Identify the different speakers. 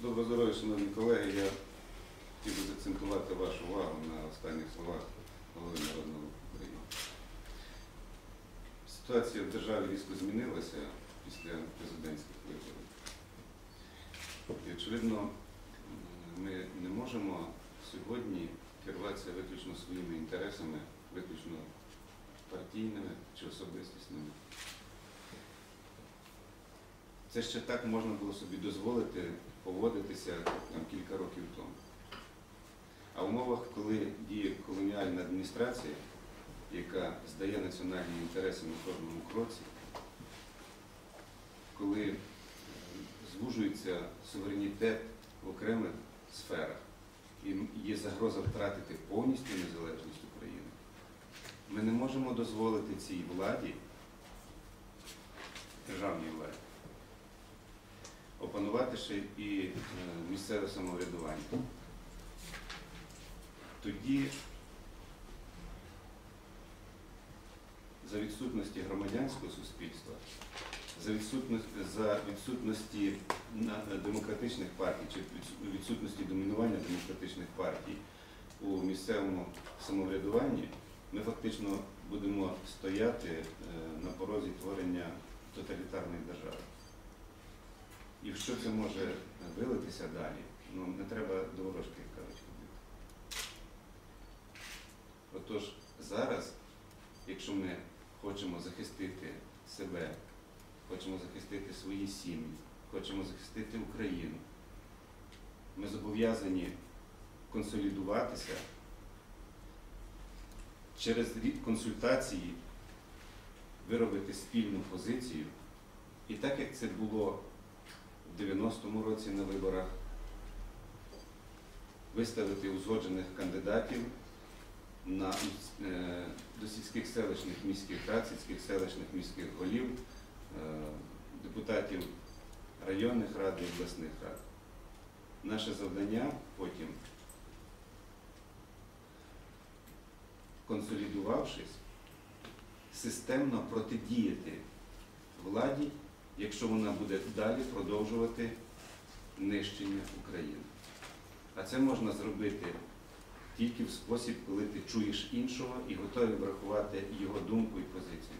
Speaker 1: Доброго здоров'я, шановні колеги. Я хотів би закцентувати вашу увагу на останніх словах голови народного України. Ситуація в державі різко змінилася після президентських виборів. І, очевидно, ми не можемо сьогодні керуватися виключно своїми інтересами, виключно партійними чи особистісними. Це ще так можна було собі дозволити поводитися там, кілька років тому. А в умовах, коли діє колоніальна адміністрація, яка здає національні інтереси на кожному кроці, коли е, звужується суверенітет в окремих сферах і є загроза втратити повністю незалежність України, ми не можемо дозволити цій владі, державній опанувати ще і е, місцеве самоврядування. Тоді за відсутності громадянського суспільства, за відсутності, за відсутності демократичних партій чи відсутності домінування демократичних партій у місцевому самоврядуванні, ми фактично будемо стояти е, на порозі творення тоталітарної держави. І що це може вилитися далі? Ну, не треба до ворожки, кажуть, ходити. Отож, зараз, якщо ми хочемо захистити себе, хочемо захистити свої сім'ї, хочемо захистити Україну, ми зобов'язані консолідуватися через рі- консультації виробити спільну позицію. І так як це було в 90-му році на виборах, виставити узгоджених кандидатів на, е, до сільських селищних міських рад, сільських селищних міських голів, е, депутатів районних рад і обласних рад. Наше завдання потім, консолідувавшись, системно протидіяти владі, якщо вона буде далі продовжувати нищення України. А це можна зробити тільки в спосіб, коли ти чуєш іншого і готовий врахувати його думку і позицію.